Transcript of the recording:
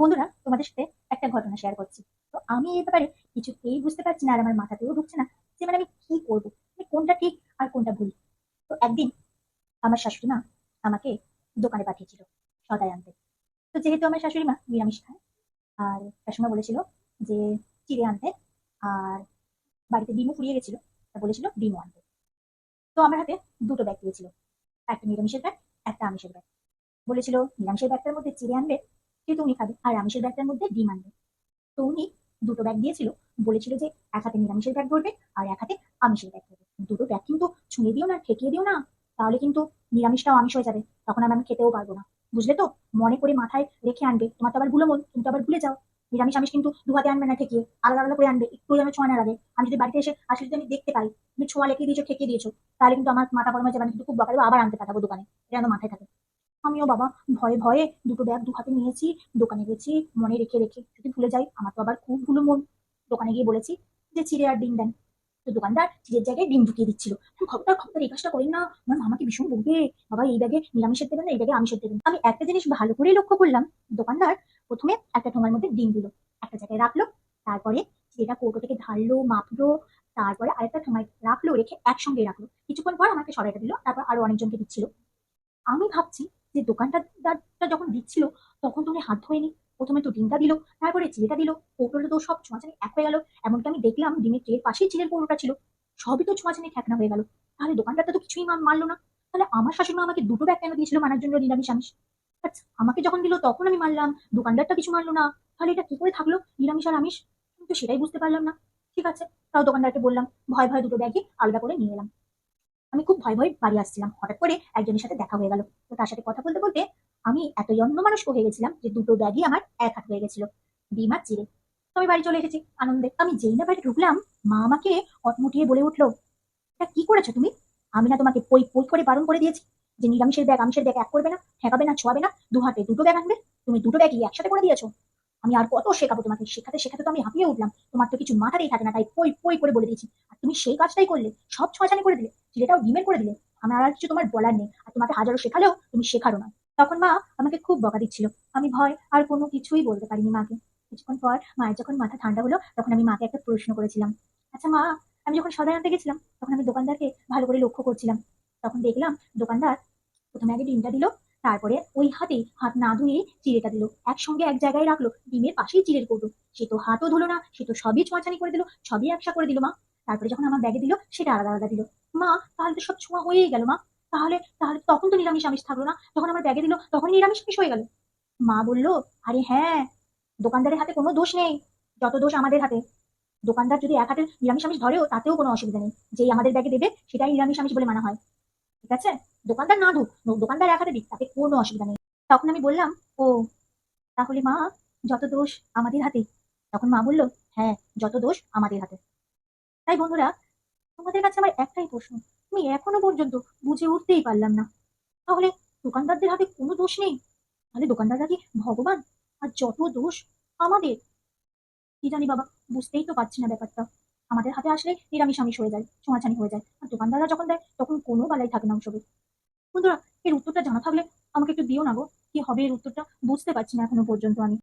বন্ধুরা, তোমাদের সাথে একটা ঘটনা শেয়ার করছি। তো আমি এই ব্যাপারে কিছু কিছুতেই বুঝতে পারছি না আর আমার মাথাতেও ঢুকছে না যে মানে আমি কি করব মানে কোনটা ঠিক আর কোনটা ভুল। তো একদিন আমার শাশুড়ি মা আমাকে দোকানে পাঠিয়েছিল সদাই আনতে। তো যেহেতু আমার শাশুড়ি মা নিরামিষ খায়, আর শাশুড়িমা বলেছিল যে চিড়ে আনতে, আর বাড়িতে ডিমও ফুরিয়ে গেছিল, তা বলেছিল ডিমও আনতে। তো আমার হাতে দুটো ব্যাগ দিয়েছিল। একটা নিরামিষের ব্যাগ একটা আমিষের ব্যাগ বলেছিল, নিরামিষের ব্যাগটার মধ্যে চিড়ে আনবে যেহেতু উনি খাবে, আর আমিষের ব্যাগটার মধ্যে ডিম আনবে। তো উনি দুটো ব্যাগ দিয়েছিল, বলেছিল যে এক হাতে নিরামিষের ব্যাগ ধরবে, আর এক হাতে আমিষের ব্যাগ ধরবে। দুটো ব্যাগ কিন্তু ছুঁয়ে দিও না, ঠেকিয়ে দিও না, তাহলে কিন্তু নিরামিষটাও আমিষ হয়ে যাবে, তখন আমি খেতেও পারব না। বুঝলে তো? মনে করে মাথায় রেখে আনবে, তোমার তো আবার ভুলো মন, তুমি তো আবার ভুলে যাও। নিরামিষ আমিষ কিন্তু দু হাতে আনবে না, ঠেকিয়ে, আলাদা আলাদা করে আনবে, একটু যেন ছোঁয়া না লাগে আমি যদি বাড়িতে এসে আসলে যদি আমি দেখতে পাই, তুমি ছোঁয়া লেখে দিয়েছ, ঠেকিয়ে দিয়েছ, তাহলে কিন্তু আমার মাথা গরমে যাবে, আমি কিন্তু খুব বকালে আবার আনতে পাঠাবো দোকানে। এটা যেন মাথায় থাকে। বাবা, ভয়ে ভয়ে দুটো ব্যাগ দু হাতে নিয়েছি, দোকানে গেছি, মনে রেখে রেখে যদি ভুলে যাই, আমার তো আবার খুব ভুলো মন। দোকানে গিয়ে বলেছি যে চিড়ে আর ডিম দেন। তো দোকানদার চিড়ের জায়গায় ডিম ঢুকিয়ে দিচ্ছিল খবরদার খবরদার এই কাজটা করেন না। আমার মামাকে ভীষণ বলবে বাবা, এই ব্যাগে নিরামিষের দেবেন না, এই ব্যাগে আমিষের দেবেন আমি একটা জিনিস ভালো করে লক্ষ্য করলাম। দোকানদার প্রথমে একটা ঠোঙার মধ্যে ডিম দিল, একটা জায়গায় রাখল, তারপরে চিড়েটা কৌটো থেকে ঢাললো, মাপলো, তারপরে আরেকটা ঠোঙায় রাখল, রেখে একসঙ্গে রাখল। কিছুক্ষণ পর আমাকে সরাইটা দিল, তারপর আরও অনেকজনকে দিচ্ছিল। আমি ভাবছি যে দোকানদারটা যখন দিচ্ছিল, তখন তো উনি হাত ধোয়নি। প্রথমে তো ডিমটা দিল, তারপরে চিড়েটা দিল পৌটোটা তো সব ছোঁয়াছানি এক হয়ে গেল। এমনকি আমি দেখলাম ডিমের ট্রের পাশেই চিড়ের পৌটোটা ছিল, সবই তো ছোঁয়াছানি ঠেকনা হয়ে গেল। তাহলে দোকানদারটা তো কিছুই মারলো না। তাহলে আমার শাশুড়ি আমাকে দুটো ব্যাগ কেন দিয়েছিল মানার জন্য নিরামিষ আমিষ? আমাকে যখন দিল, তখন আমি মারলাম দোকানদারটা কিছু মারলো না। তাহলে এটা কি করে থাকল নিরামিষ আর আমিষ? কিন্তু সেটাই বুঝতে পারলাম না। ঠিক আছে, তাও দোকানদারকে বললাম, ভয় ভয় দুটো ব্যাগই আলাদা করে নিয়ে এলাম। আমি খুব ভয় ভয় বাড়ি আসছিলাম। হঠাৎ করে একজনের সাথে দেখা হয়ে গেল। তো তার সাথে কথা বলতে বলতে আমি এতই অন্য মানুষ হয়ে গেছিলাম যে দুটো ব্যাগই আমার এক হাত হয়ে গেছিল। ডিম আর চিড়ে। তো আমি বাড়ি চলে এসেছি আনন্দে। আমি যেই না বাড়ি ঢুকলাম, মা আমাকে অটমুটিয়ে বলে উঠল, এটা কি করেছ তুমি? আমি না তোমাকে পই পই করে বারণ করে দিয়েছি যে নিরামিষের ব্যাগ, আমিষের ব্যাগ এক করবে না, ঠেকাবে না, ছোঁয়াবে না দু হাতে দুটো ব্যাগ আনবে। তুমি দুটো ব্যাগই একসাথে করে দিয়েছ। আমি আর কত শেখাবো তোমাকে? শেখাতে শেখাতে তো আমি হাঁপিয়ে উঠলাম। তোমার তো কিছু মাথাতেই থাকে না, তাই পই পই করে বলে দিয়েছি। আর তুমি সেই কাজটাই করলে, সব ছোঁয়াছানি করে দিলে চিড়েটাও ডিমের করে দিলে। আমার আর কিছু তোমার বলার নেই। আর তোমাকে হাজারো শেখালেও তুমি শেখারো না। তখন মা আমাকে খুব বকা দিচ্ছিল। আমি ভয় আর কোনো কিছুই বলতে পারিনি মাকে। কিছুক্ষণ পর মায়ের যখন মাথা ঠান্ডা হলো, তখন আমি মাকে একটা প্রশ্ন করেছিলাম। আচ্ছা মা, আমি যখন সদাই আনতে গেছিলাম, তখন আমি দোকানদারকে ভালো করে লক্ষ্য করছিলাম। তখন দেখলাম দোকানদার প্রথমে আগে ডিমটা দিল তারপরে ওই হাতে হাত না ধুয়ে চিড়েটা দিল। একসঙ্গে এক জায়গায় রাখল, ডিমের পাশেই চিড়ের করল সে তো হাতও ধুলো না, সে তো সবই ছোঁয়াছানি করে দিল, সবই একসা করে দিল মা। তারপরে যখন আমার ব্যাগে দিল, সেটা আলাদা আলাদা দিল। মা, তাহলে তো সব ছোঁয়া হয়েই গেল মা। তাহলে তাহলে তখন তো নিরামিষ আমিষ থাকল না। যখন আমার ব্যাগে দিল তখন নিরামিষ আমিষ হয়ে গেল। মা বলল, আরে হ্যাঁ দোকানদারের হাতে কোনো দোষ নেই, যত দোষ আমাদের হাতে। দোকানদার যদি এক হাতে নিরামিষ আমিষ ধরেও, তাতেও কোনো অসুবিধা নেই। যেই আমাদের ব্যাগে দেবে, সেটাই নিরামিষ আমিষ বলে মানা হয়। ঠিক আছে? দোকানদার না ঢুক দোকানদার এক হাতে দিক, তাতে কোনো অসুবিধা নেই। তখন আমি বললাম, ও, তাহলে মা, যত দোষ আমাদের হাতে। তখন মা বলল হ্যাঁ যত দোষ আমাদের হাতে। তাই বন্ধুরা, তোমাদের কাছে আমার একটাই প্রশ্ন আমি এখনও পর্যন্ত বুঝে উঠতেই পারলাম না। তাহলে দোকানদারদের হাতে কোনো দোষ নেই? তাহলে দোকানদাররা কি ভগবান? আর যত দোষ আমাদের? কি জানি বাবা, বুঝতেই তো পারছি না ব্যাপারটা। আমাদের হাতে আসলে নিরামিষ আমিষ হয়ে যায় ছোঁয়াছানি হয়ে যায়। আর দোকানদাররা যখন দেয়, তখন কোনো বালাই থাকে না ওসবে বন্ধুরা, এর উত্তরটা জানা থাকলে আমাকে একটু দিও না গো। কি হবে এর উত্তরটা বুঝতে পারছি না এখনও পর্যন্ত আমি।